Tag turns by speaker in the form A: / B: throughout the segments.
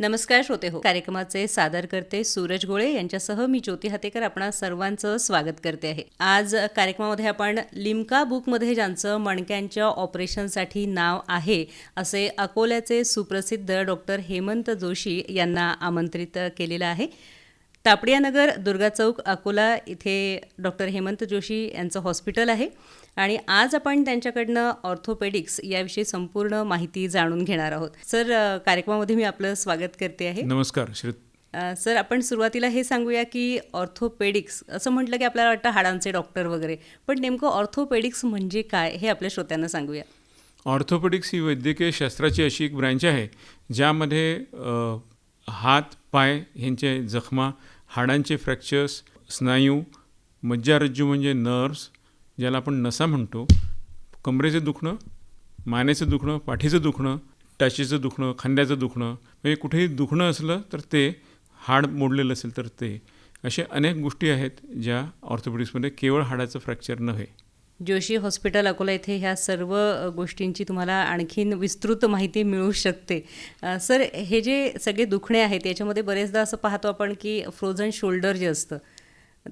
A: नमस्कार श्रोते हो. कार्यक्रमाचे सादरकर्ते सूरज गोळे यांच्यासह मी ज्योती हातेकर आपणा सर्वांचं स्वागत करते आहे. आज कार्यक्रमामध्ये आपण लिम्का बुकमध्ये ज्यांचं मणक्यांच्या ऑपरेशनसाठी नाव आहे असे अकोल्याचे सुप्रसिद्ध डॉक्टर हेमंत जोशी यांना आमंत्रित केलेलं आहे. तापडियानगर दुर्गा चौक अकोला इथे डॉक्टर हेमंत जोशी यांचं हॉस्पिटल आहे. आणि आज आपण त्यांच्याकडनं ऑर्थोपेडिक्स याविषयी संपूर्ण माहिती जाणून घेणार आहोत. सर कार्यक्रमामध्ये मी आपलं स्वागत करते आहे.
B: नमस्कार श्री
A: सर आपण सुरुवातीला हे सांगूया की ऑर्थोपेडिक्स असं म्हटलं की आपल्याला वाटतं हाडांचे डॉक्टर वगैरे पण नेमकं ऑर्थोपेडिक्स म्हणजे काय हे आपल्या श्रोत्यांना सांगूया.
B: ऑर्थोपेडिक्स ही वैद्यकीय शास्त्राची अशी एक ब्रँच आहे ज्यामध्ये हात पाय ह्यांचे जखमा हाडांचे फ्रॅक्चर्स स्नायू मज्जारज्जू म्हणजे नर्व्स ज्याला आपण नसा म्हणतो कमरेचं दुखणं मानेचं दुखणं पाठीचं दुखणं टाचीचं दुखणं खांद्याचं दुखणं म्हणजे कुठेही दुखणं असलं तर ते हाड मोडलेलं असेल तर ते. अशा अनेक गोष्टी आहेत ज्या ऑर्थोपेडिक्समध्ये केवळ हाडाचं फ्रॅक्चर नव्हे.
A: जोशी हॉस्पिटल अकोला इथे ह्या सर्व गोष्टींची तुम्हाला आणखीन विस्तृत माहिती मिळू शकते. सर हे जे सगळे दुखणे आहेत याच्यामध्ये बरेचदा असं पाहतो आपण की फ्रोझन शोल्डर जे असतं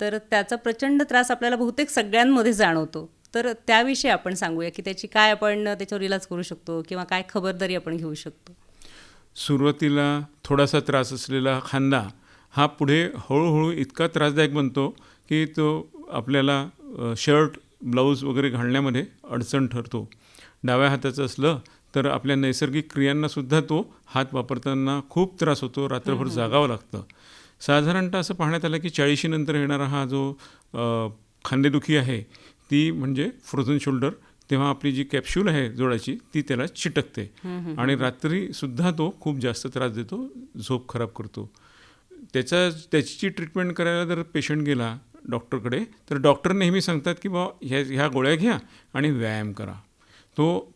A: तर त्याचा प्रचंड त्रास आपल्याला बहुतेक सगळ्यांमध्ये जाणवतो. तर त्याविषयी आपण सांगूया की त्याची काय आपण त्याच्यावर इलाज करू शकतो किंवा काय खबरदारी आपण घेऊ शकतो?
B: सुरुवातीला थोडासा त्रास असलेला खांदा हा पुढे हळूहळू इतका त्रासदायक बनतो की तो आपल्याला शर्ट ब्लाऊज वगैरे घालण्यामध्ये अडचण ठरतो. डाव्या हाताचं असलं तर आपल्या नैसर्गिक क्रियांनासुद्धा तो हात वापरताना खूप त्रास होतो रात्रभर जागावं लागतं. साधारणतः असं पाहण्यात आलं की चाळीशीनंतर येणारा हा जो खांदेदुखी आहे ती म्हणजे फ्रोझन शोल्डर तेव्हा आपली जी कॅप्सूल आहे जोडाची ती त्याला चिटकते. आणि रात्रीसुद्धा तो खूप जास्त त्रास देतो झोप खराब करतो. त्याचा त्याची ट्रीटमेंट करायला जर पेशंट गेला डॉक्टरकडे तर डॉक्टर नेहमी सांगतात की बा ह्या ह्या गोळ्या घ्या आणि व्यायाम करा. तो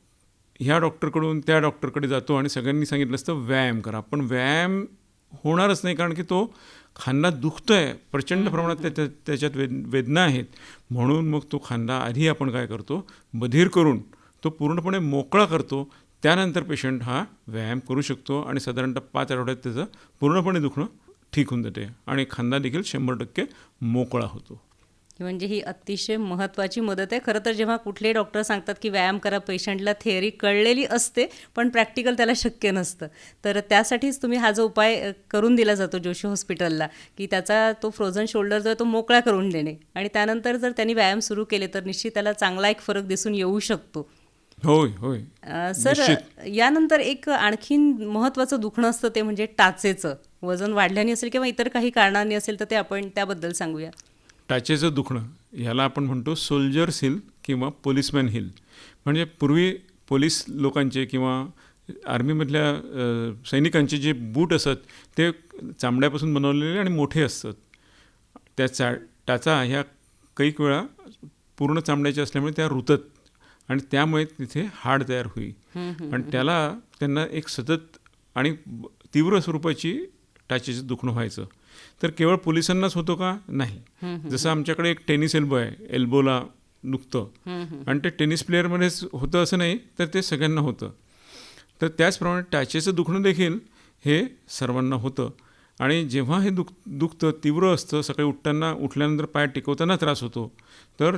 B: ह्या डॉक्टरकडून त्या डॉक्टरकडे जातो आणि सगळ्यांनी सांगितलं असतं व्यायाम करा. पण व्यायाम होणारच नाही कारण की तो खांदा दुखतोय प्रचंड प्रमाणात त्याच्या त्याच्यात वेद वेदना आहेत. म्हणून मग तो खांदा आधी आपण काय करतो बधीर करून तो पूर्णपणे मोकळा करतो. त्यानंतर पेशंट हा व्यायाम करू शकतो आणि साधारणतः पाच आठवड्यात त्याचं पूर्णपणे दुखणं ठीक होऊन जाते. आणि खांदा देखील शंभर टक्के मोकळा होतो.
A: म्हणजे ही अतिशय महत्त्वाची मदत आहे. खरं तर जेव्हा कुठले डॉक्टर सांगतात की व्यायाम करा पेशंटला थेअरी कळलेली असते पण प्रॅक्टिकल त्याला शक्य नसतं. तर त्यासाठीच तुम्ही हा जो उपाय करून दिला जातो जोशी हॉस्पिटलला की त्याचा तो फ्रोझन शोल्डर जो आहे तो मोकळा करून देणे आणि त्यानंतर जर त्यांनी व्यायाम सुरू केले तर निश्चित त्याला चांगला एक फरक दिसून येऊ शकतो.
B: होय होय.
A: सर यानंतर एक आणखीन महत्त्वाचं दुखणं असतं ते म्हणजे टाचेचं. वजन वाढल्याने असेल किंवा इतर काही कारणांनी असेल तर ते आपण त्याबद्दल सांगूया.
B: टाचेचं दुखणं ह्याला आपण म्हणतो सोल्जर्स हिल किंवा पोलिसमॅन हिल. म्हणजे पूर्वी पोलीस लोकांचे किंवा आर्मीमधल्या सैनिकांचे जे बूट असत ते चामड्यापासून बनवलेले आणि मोठे असतात. त्या चा टाचा ह्या कैक वेळा पूर्ण चामड्याच्या असल्यामुळे त्या रुतत आणि त्यामुळे तिथे हाड तयार होईल आणि त्याला त्यांना एक सतत आणि तीव्र स्वरूपाची टाचेचं दुखणं व्हायचं. तर केवळ पोलिसांनाच होतो का? नाही. जसं आमच्याकडे एक टेनिस एल्बो आहे एल्बोला दुखतं आणि ते टेनिस प्लेअरमध्येच होतं असं नाही तर ते सगळ्यांना होतं. तर त्याचप्रमाणे टाचेचं दुखणं देखील हे सर्वांना होतं. आणि जेव्हा हे दुख दुखतं तीव्र असतं सकाळी उठताना उठल्यानंतर पाय टिकवताना त्रास होतो तर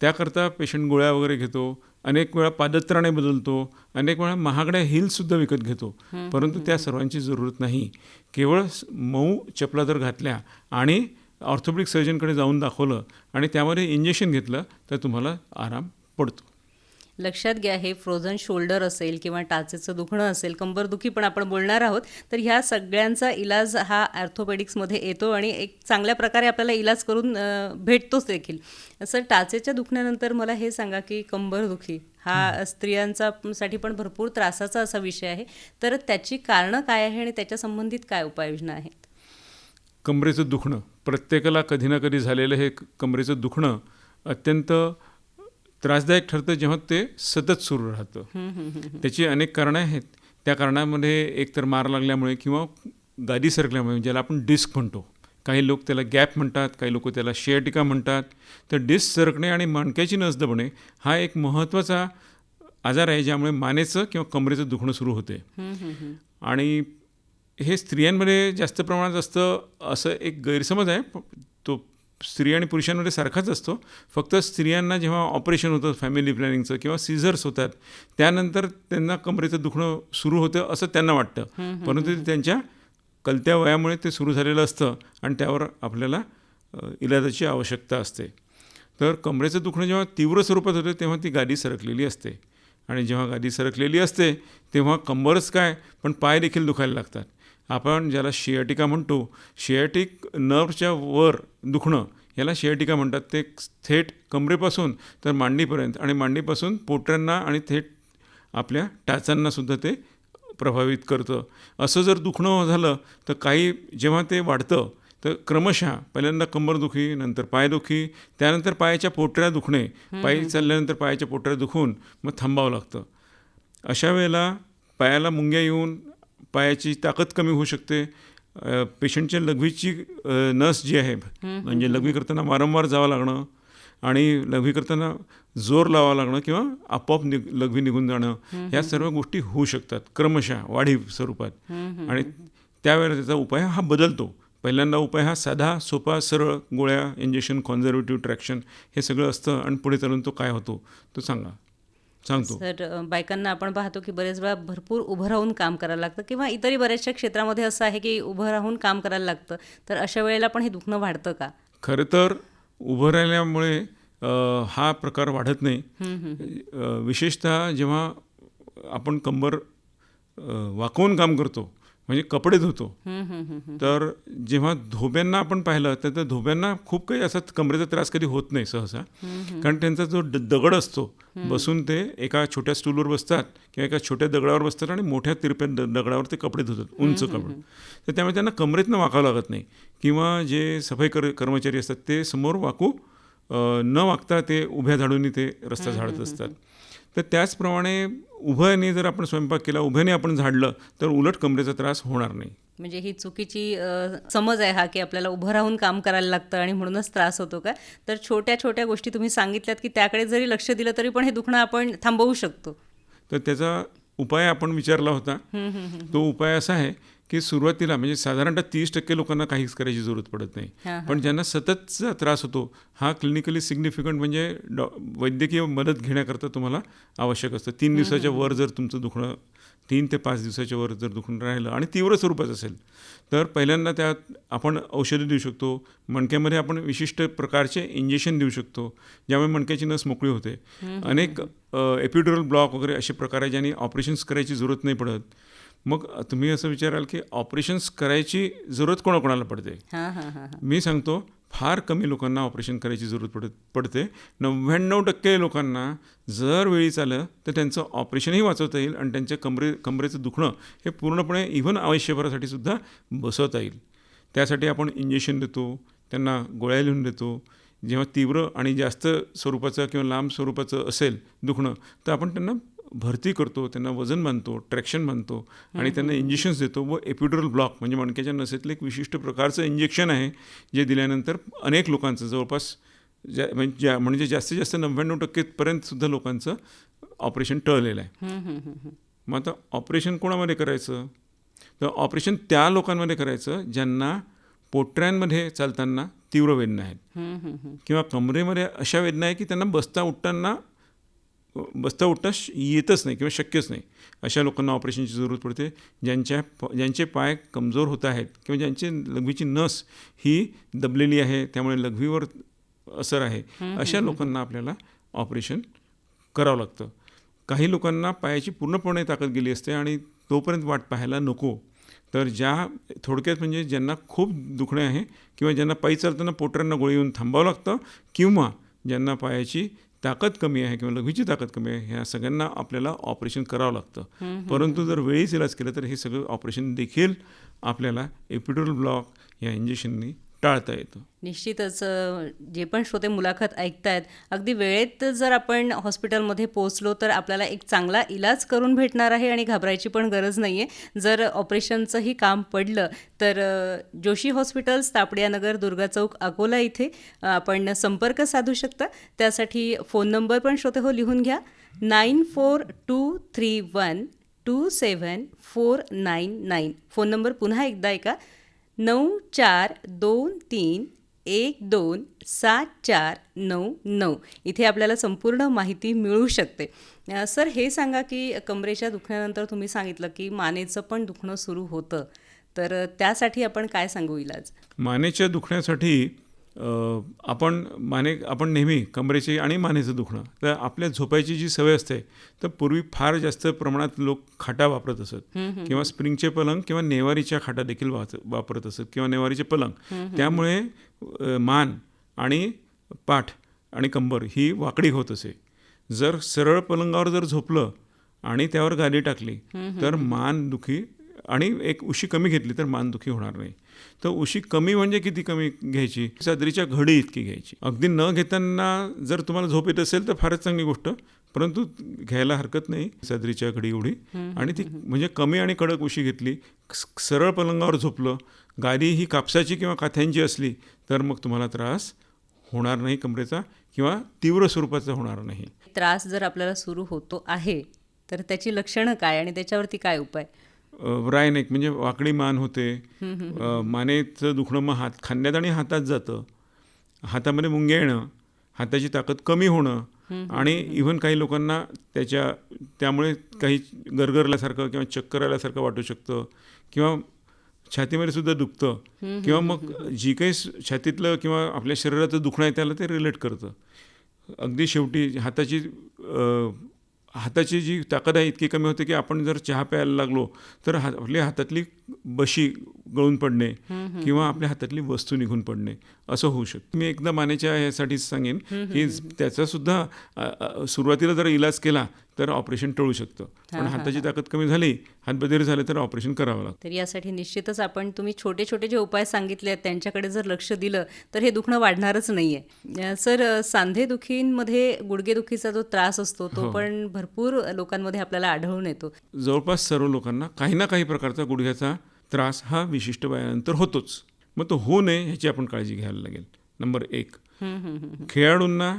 B: त्याकरता पेशंट गोळ्या वगैरे घेतो अनेक वेळा पादत्राणे बदलतो अनेक वेळा महागड्या हिल्ससुद्धा विकत घेतो. परंतु त्या सर्वांची जरूरत नाही. केवळ मऊ चपला जर घातल्या आणि ऑर्थोपेडिक सर्जनकडे जाऊन दाखवलं आणि त्यामध्ये इंजेक्शन घेतलं तर तुम्हाला आराम पडतो.
A: लक्षात घ्या हे फ्रोझन शोल्डर असेल किंवा टाचेचं दुखणं असेल कंबरदुखी पण आपण बोलणार आहोत तर ह्या सगळ्यांचा इलाज हा ॲर्थोपेडिक्समध्ये येतो आणि एक चांगल्या प्रकारे आपल्याला इलाज करून भेटतोच देखील. सर टाचेच्या दुखण्यानंतर मला हे सांगा की कंबरदुखी हा स्त्रियांचा साठी पण भरपूर त्रासाचा असा विषय आहे. तर त्याची कारणं काय आहे आणि त्याच्या संबंधित काय उपाययोजना आहेत?
B: कमरेचं दुखणं. प्रत्येकाला कधी ना कधी झालेलं हे कमरेचं दुखणं अत्यंत त्रासदायक ठरतं जेव्हा ते सतत सुरू राहतं. त्याची अनेक कारणं आहेत. त्या कारणामध्ये एकतर मार लागल्यामुळे किंवा गादी सरकल्यामुळे ज्याला आपण डिस्क म्हणतो. काही लोक त्याला गॅप म्हणतात काही लोक त्याला शेअटिका म्हणतात. तर डिस्क सरकणे आणि मणक्याची नस दबणे हा एक महत्त्वाचा आजार आहे ज्यामुळे मानेचं किंवा कमरेचं दुखणं सुरू होते. आणि हे स्त्रियांमध्ये जास्त प्रमाणात असतं असं एक गैरसमज आहे. तो स्त्री आणि पुरुषांमध्ये सारखाच असतो. फक्त स्त्रियांना जेव्हा ऑपरेशन होतं फॅमिली प्लॅनिंगचं किंवा सीझर्स होतात त्यानंतर त्यांना कमरेचं दुखणं सुरू होतं असं त्यांना वाटतं. परंतु ते त्यांच्या कलत्या वयामुळे ते सुरू झालेलं असतं आणि त्यावर आपल्याला इलाजाची आवश्यकता असते. तर कमरेचं दुखणं जेव्हा तीव्र स्वरूपात होतं तेव्हा ती गादी सरकलेली असते. आणि जेव्हा गादी सरकलेली असते तेव्हा कंबरच काय पण पाय देखील दुखायला लागतात. आपण ज्याला शियाटिका म्हणतो शियाटिक नर्वच्या वर दुखणं याला शियाटिका म्हणतात. ते थेट कमरेपासून तर मांडीपर्यंत आणि मांडीपासून पोटऱ्यांना आणि थेट आपल्या टाचांनासुद्धा ते प्रभावित करतं. असं जर दुखणं झालं तर काही जेव्हा ते वाढतं तर क्रमशः पहिल्यांदा कंबरदुखी नंतर पायदुखी त्यानंतर पायाच्या पोटऱ्या दुखणे पायी चालल्यानंतर पायाच्या पोटऱ्या दुखून मग थांबावं लागतं. अशा वेळेला पायाला मुंग्या येऊन पायाची ताकद कमी होऊ शकते. पेशंटच्या लघवीची नस जी आहे म्हणजे लघवी करताना वारंवार जावं लागणं आणि लघवी करताना जोर लावावं लागणं किंवा आपोआप निघ लघवी निघून जाणं ह्या सर्व गोष्टी होऊ शकतात क्रमशः वाढीव स्वरूपात. आणि त्यावेळेला त्याचा उपाय हा बदलतो. पहिल्यांदा उपाय हा साधा सोपा सरळ गोळ्या इंजेक्शन कॉन्झर्वेटिव्ह ट्रॅक्शन हे सगळं असतं आणि पुढे चालून तो काय होतो तो सांगा. सांगतो.
A: तर बायकांना आपण पाहतो की बरेच वेळा भरपूर उभं राहून काम करायला लागतं किंवा इतरही बऱ्याचशा क्षेत्रामध्ये असं आहे की उभं राहून काम करायला लागतं. तर अशा वेळेला पण हे दुखणं वाढतं का?
B: खरं तर उभं राहिल्यामुळे हा प्रकार वाढत नाही. विशेषतः जेव्हा आपण कंबर वाकवून काम करतो म्हणजे कपडे धुतो. तर जेव्हा धोब्यांना आपण पाहिलं तर त्या धोब्यांना खूप काही असा कमरेचा त्रास कधी होत नाही सहसा. कारण त्यांचा जो दगड असतो बसून ते एका छोट्या स्टूलवर बसतात किंवा एका छोट्या दगडावर बसतात आणि मोठ्या तिरप्या दगडावर ते कपडे धुतात उंच कपडे. तर त्यामुळे त्यांना कमरेतनं वाकावं लागत नाही. किंवा जे सफाई कर कर्मचारी असतात ते समोर वाकू न वागता ते उभ्या झाडूनी ते रस्ता झाडत असतात. तर त्याचप्रमाणे उभ्याने जर आपण स्वयंपाक केला उभ्याने आपण झाडलं तर उलट कमरेचा त्रास होणार नाही.
A: म्हणजे ही चुकीची समज आहे हा की आपल्याला उभं राहून काम करायला लागतं आणि म्हणूनच त्रास होतो का? तर छोट्या छोट्या गोष्टी तुम्ही सांगितल्यात की त्याकडे जरी लक्ष दिलं तरी पण हे दुखणं आपण थांबवू शकतो.
B: तर त्याचा उपाय आपण विचारला होता. तो उपाय असा आहे की सुरुवातीला म्हणजे साधारणतः तीस टक्के लोकांना काहीच करायची जरूरत पडत नाही. पण ज्यांना सततचा त्रास होतो हा क्लिनिकली सिग्निफिकंट म्हणजे डॉ वैद्यकीय मदत घेण्याकरता तुम्हाला आवश्यक असतं. तीन दिवसाच्या वर जर तुमचं दुखणं तीन ते पाच दिवसाच्या वर जर दुखणं राहिलं आणि तीव्र स्वरूपात असेल तर पहिल्यांदा त्यात आपण औषधं देऊ शकतो. मणक्यामध्ये आपण विशिष्ट प्रकारचे इंजेक्शन देऊ शकतो ज्यामुळे मणक्याची नस मोकळी होते. अनेक एपिड्युरल ब्लॉक वगैरे असे प्रकार आहे ज्यांनी ऑपरेशन्स करायची जरूरत नाही पडत. मग तुम्ही असं विचाराल की ऑपरेशन्स करायची जरूरत कोणाकोणाला पडते? मी सांगतो फार कमी लोकांना ऑपरेशन करायची जरूरत पडत पडते. नव्याण्णव टक्के लोकांना जर वेळीच आलं तर त्यांचं ऑपरेशनही वाचवता येईल आणि त्यांच्या कमरे कमरेचं दुखणं हे पूर्णपणे इव्हन आयुष्यभरासाठी सुद्धा बसवता येईल. त्यासाठी आपण इंजेक्शन देतो त्यांना गोळ्या लिहून देतो. जेव्हा तीव्र आणि जास्त स्वरूपाचं किंवा लांब स्वरूपाचं असेल दुखणं तर आपण त्यांना भरती करतो त्यांना वजन बांधतो ट्रॅक्शन बांधतो आणि त्यांना इंजेक्शन्स देतो व एपिड्युरल ब्लॉक म्हणजे मणक्याच्या नसेतलं एक विशिष्ट प्रकारचं इंजेक्शन आहे जे दिल्यानंतर अनेक लोकांचं जवळपास ज्या म्हणजे ज्या म्हणजे जास्तीत जास्त नव्याण्णव टक्केपर्यंत सुद्धा लोकांचं ऑपरेशन टळलेलं आहे. मग आता ऑपरेशन कोणामध्ये करायचं तर ऑपरेशन त्या लोकांमध्ये करायचं ज्यांना पोटऱ्यांमध्ये चालताना तीव्र वेदना आहेत. किंवा कमरेमध्ये अशा वेदना आहे की त्यांना बसता उठताना बसता उठता श- येतच नाही किंवा शक्यच नाही. अशा लोकांना ऑपरेशनची जरूरत पडते. ज्यांच्या प- ज्यांचे पाय कमजोर होत आहेत किंवा ज्यांची लघवीची नस ही दबलेली आहे त्यामुळे लघवीवर असर आहे अशा लोकांना आपल्याला ऑपरेशन करावं लागतं. काही लोकांना पायाची पूर्णपणे ताकद गेली असते आणि तोपर्यंत वाट पाहायला नको. तर ज्या थोडक्यात म्हणजे ज्यांना खूप दुखणे आहे किंवा ज्यांना पायी चालताना पोटऱ्यांना गोळी येऊन थांबावं लागतं किंवा ज्यांना पायाची ताकद कमी आहे किंवा लघवीची ताकद कमी आहे ह्या सगळ्यांना आपल्याला ऑपरेशन करावं लागतं. परंतु जर वेळीच इलाज केलं तर हे सगळं ऑपरेशन देखील आपल्याला एपिड्युरल ब्लॉक या इंजेक्शननी टाळता येतं.
A: निश्चितच जे पण श्रोते मुलाखत ऐकतायत अगदी वेळेत जर आपण हॉस्पिटलमध्ये पोहोचलो तर आपल्याला एक चांगला इलाज करून भेटणार आहे आणि घाबरायची पण गरज नाही आहे जर ऑपरेशनचंही काम पडलं तर जोशी हॉस्पिटल्स तापडियानगर दुर्गा चौक अकोला इथे आपण संपर्क साधू शकता. त्यासाठी फोन नंबर पण श्रोते हो लिहून घ्या. Nine four two three one two seven four nine nine. Phone number पुन्हा एकदा ऐका. नऊ चार दोन तीन एक दोन सात चार नऊ नऊ. इथे आपल्याला संपूर्ण माहिती मिळू शकते. सर हे सांगा की कमरेच्या दुखण्यानंतर तुम्ही सांगितलं की मानेचं पण दुखणं सुरू होतं. तर त्यासाठी आपण काय सांगू इलाज?
B: मानेच्या दुखण्यासाठी आपण माने आपण नेहमी कमरेचे आणि मानेचं दुखणं. तर आपल्या झोपायची जी सवय असते तर पूर्वी फार जास्त प्रमाणात लोक खाटा वापरत असत. किंवा स्प्रिंगचे पलंग किंवा नेवारीच्या खाटा देखील वापरत असत. किंवा नेवारीचे पलंग. त्यामुळे मान आणि पाठ आणि कंबर ही वाकडी होत असे. जर सरळ पलंगावर जर झोपलं आणि त्यावर गादी टाकली तर मान दुखी आणि एक उशी कमी घेतली तर मानदुखी होणार नाही. तर उशी कमी म्हणजे किती कमी घ्यायची? सदरीच्या घडी इतकी घ्यायची. अगदी न घेताना जर तुम्हाला झोप येत असेल तर फारच चांगली गोष्ट. परंतु घ्यायला हरकत नाही सदरीच्या घडी एवढी. आणि ती म्हणजे कमी आणि कडक उशी घेतली सरळ पलंगावर झोपलं गादी ही कापसाची किंवा काथ्यांची असली तर मग तुम्हाला त्रास होणार नाही कमरेचा किंवा तीव्र स्वरूपाचा होणार नाही.
A: त्रास जर आपल्याला सुरू होतो आहे तर त्याची लक्षणं काय आणि त्याच्यावरती काय उपाय?
B: राय नेक म्हणजे वाकडी मान होते. मानेचं दुखणं मग हात खांद्यात आणि हातात जातं. हातामध्ये मुंग्या येणं हाताची ताकद कमी होणं आणि इव्हन काही लोकांना त्याच्या त्यामुळे काही गरगरल्यासारखं किंवा चक्कर आल्यासारखं वाटू शकतं किंवा छातीमध्ये सुद्धा दुखतं किंवा मग जी काही छातीतलं किंवा आपल्या शरीराचं दुखणं आहे त्याला ते रिलेट करतं. अगदी शेवटी हाताची हाताची जी ताकद आहे इतकी कमी होते की आपण जर चहा प्यायला लागलो तर हात आपल्या हातातली बशी गळून पडणे किंवा आपल्या हातातली वस्तू निघून पडणे असं होऊ शकतं. मी एकदा मानेच्या ह्यासाठी सांगेन की त्याचा सुद्धा सुरुवातीला जर इलाज केला तर ऑपरेशन टळू शकतं. पण हाताची ताकद कमी झाली हातबधीर झाले तर ऑपरेशन करावं लागतं.
A: तर यासाठी निश्चितच आपण तुम्ही छोटे छोटे जे उपाय सांगितले आहेत त्यांच्याकडे जर लक्ष दिलं तर हे दुखणं वाढणारच नाही आहे सर सांधेदुखींमध्ये गुडघेदुखीचा जो त्रास असतो तो पण भरपूर लोकांमध्ये आपल्याला आढळून येतो.
B: जवळपास सर्व लोकांना काही ना काही प्रकारचा गुडघ्याचा त्रास हा विशिष्ट वयानंतर होतोच. मग तो होऊ नये ह्याची आपण काळजी घ्यायला लागेल. नंबर एक. खेळाडूंना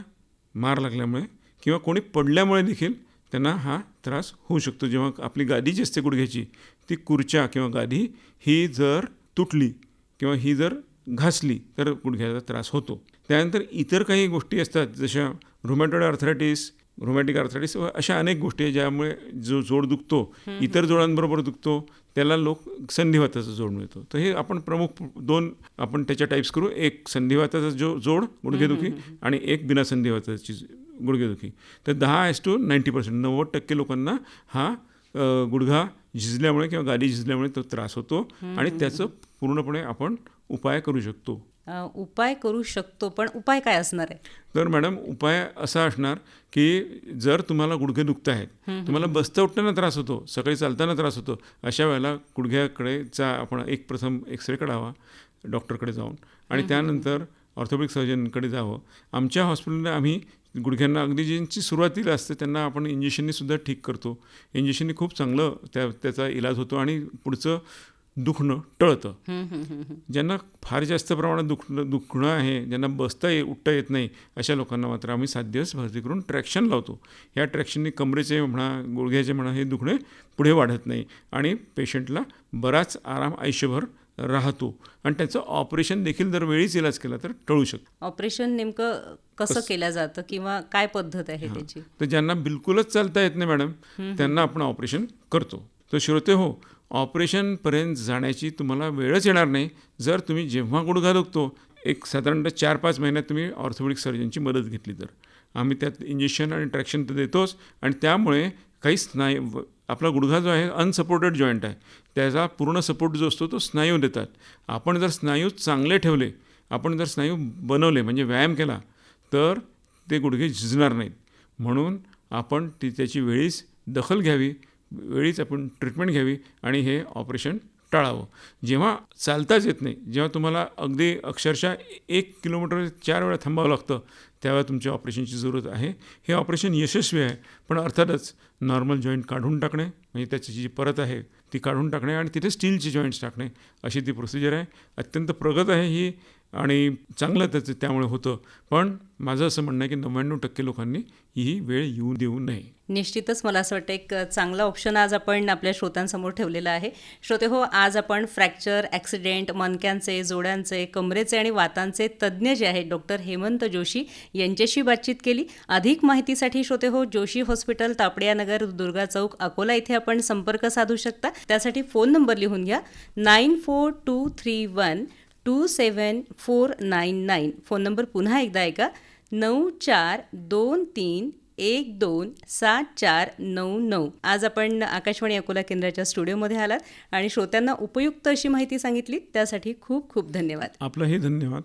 B: मार लागल्यामुळे किंवा कोणी पडल्यामुळे देखील त्यांना हा त्रास होऊ शकतो. जेव्हा आपली गादी जी असते गुडघ्याची ती खुर्च्या किंवा गादी ही जर तुटली किंवा ही जर घासली तर गुडघ्याचा त्रास होतो. त्यानंतर इतर काही गोष्टी असतात जशा रुमॅटॉइड आर्थरायटिस रोमॅटिक आर्थरायटिस अशा अनेक गोष्टी आहेत ज्यामुळे जो जोड दुखतो इतर जोडांबरोबर दुखतो त्याला लोक संधिवाताचा जोड मिळतो तर हे आपण प्रमुख दोन आपण त्याच्या टाईप्स करू. एक संधिवाताचा जो जोड गुडघेदुखी आणि एक बिना संधिवाताची गुडघेदुखी तर दहा एस टू नाईंटी पर्सेंट नव्वद टक्के लोकांना हा गुडघा झिजल्यामुळे किंवा गादी झिजल्यामुळे तो त्रास होतो आणि त्याचं पूर्णपणे आपण उपाय करू शकतो.
A: उपाय करू शकतो पण उपाय काय असणार आहे?
B: तर मॅडम उपाय असा असणार की जर तुम्हाला गुडघे दुखत आहेत तुम्हाला बसता उठताना त्रास होतो सकाळी चालताना त्रास होतो अशा वेळेला गुडघ्याकडेचा आपण एक प्रथम एक्सरे काढावा डॉक्टरकडे जाऊन. आणि त्यानंतर ऑर्थोपेडिक सर्जनकडे जावं. आमच्या हॉस्पिटलमध्ये आम्ही गुडघ्यांना अगदी ज्यांची सुरुवातीला असते त्यांना आपण इंजेक्शननी सुद्धा ठीक करतो. इंजेक्शननी खूप चांगलं त्या त्याचा इलाज होतो आणि पुढचं दुखणं टळतं. ज्यांना फार जास्त प्रमाणात दुखणं दुखणं आहे ज्यांना बसता ये उठता येत नाही अशा लोकांना मात्र आम्ही सात दिवस भरती करून ट्रॅक्शन लावतो. या ट्रॅक्शनने कमरेचे म्हणा गुडघ्याचे म्हणा हे दुखणे पुढे वाढत नाही आणि पेशंटला बराच आराम आयुष्यभर राहतो. आणि त्याचं ऑपरेशन देखील जर वेळीच इलाज केला तर टळू शकतं.
A: ऑपरेशन नेमकं कसं केलं जातं किंवा काय पद्धत आहे त्याची?
B: तर ज्यांना बिलकुलच चालता येत नाही मॅडम त्यांना आपण ऑपरेशन करतो. तर श्रोते हो ऑपरेशनपर्यंत जाण्याची तुम्हाला वेळच येणार नाही. जर तुम्ही जेव्हा गुडघा दुखतो एक साधारणतः चार पाच महिन्यात तुम्ही ऑर्थोपेडिक सर्जनची मदत घेतली तर. आम्ही त्यात इंजेक्शन आणि ट्रॅक्शन तर देतोच आणि त्यामुळे काही स्नायू व- आपला गुडघा जो आहे अनसपोर्टेड जॉईंट आहे. त्याचा पूर्ण सपोर्ट जो असतो तो स्नायू देतात. आपण जर स्नायू चांगले ठेवले आपण जर स्नायू बनवले म्हणजे व्यायाम केला तर ते गुडघे झिजणार नाहीत. म्हणून आपण ती त्याची वेळीच दखल घ्यावी वेळीच आपण ट्रीटमेंट घ्यावी आणि हे ऑपरेशन टाळावं. जेव्हा चालताच येत नाही जेव्हा तुम्हाला अगदी अक्षरशः एक किलोमीटर चार वेळा थांबावं लागतं त्यावेळेला तुमच्या ऑपरेशनची जरूरत आहे. हे ऑपरेशन यशस्वी आहे पण अर्थातच नॉर्मल जॉईंट काढून टाकणे म्हणजे त्याची जी परत आहे ती काढून टाकणे आणि तिथे स्टीलचे जॉईंट्स टाकणे अशी ती प्रोसिजर आहे. अत्यंत प्रगत आहे ही आणि चांगलं त्याचं त्यामुळे होतं. पण माझं असं म्हणणं आहे की नव्याण्णव टक्के लोकांनी ही वेळ येऊ देऊ नये.
A: निश्चितच मला असं वाटतं एक चांगला ऑप्शन आज आपण आपल्या श्रोत्यांसमोर ठेवलेला आहे. श्रोते हो आज आपण फ्रॅक्चर ॲक्सिडेंट मणक्यांचे जोड्यांचे कमरेचे आणि वातांचे तज्ज्ञ जे आहेत डॉक्टर हेमंत जोशी यांच्याशी बातचीत केली. अधिक माहितीसाठी श्रोते हो जोशी हॉस्पिटल तापडियानगर दुर्गा चौक अकोला इथे आपण संपर्क साधू शकता. त्यासाठी फोन नंबर लिहून घ्या. Nine four two three one two seven four nine nine phone number पुन्हा एकदा ऐका. नऊ चार दोन तीन एक दोन सात चार नऊ नऊ. आज आपण आकाशवाणी अकोला केंद्राच्या स्टुडिओमध्ये आलात आणि श्रोत्यांना उपयुक्त अशी माहिती सांगितली त्यासाठी खूप खूप धन्यवाद.
B: आपलाही धन्यवाद.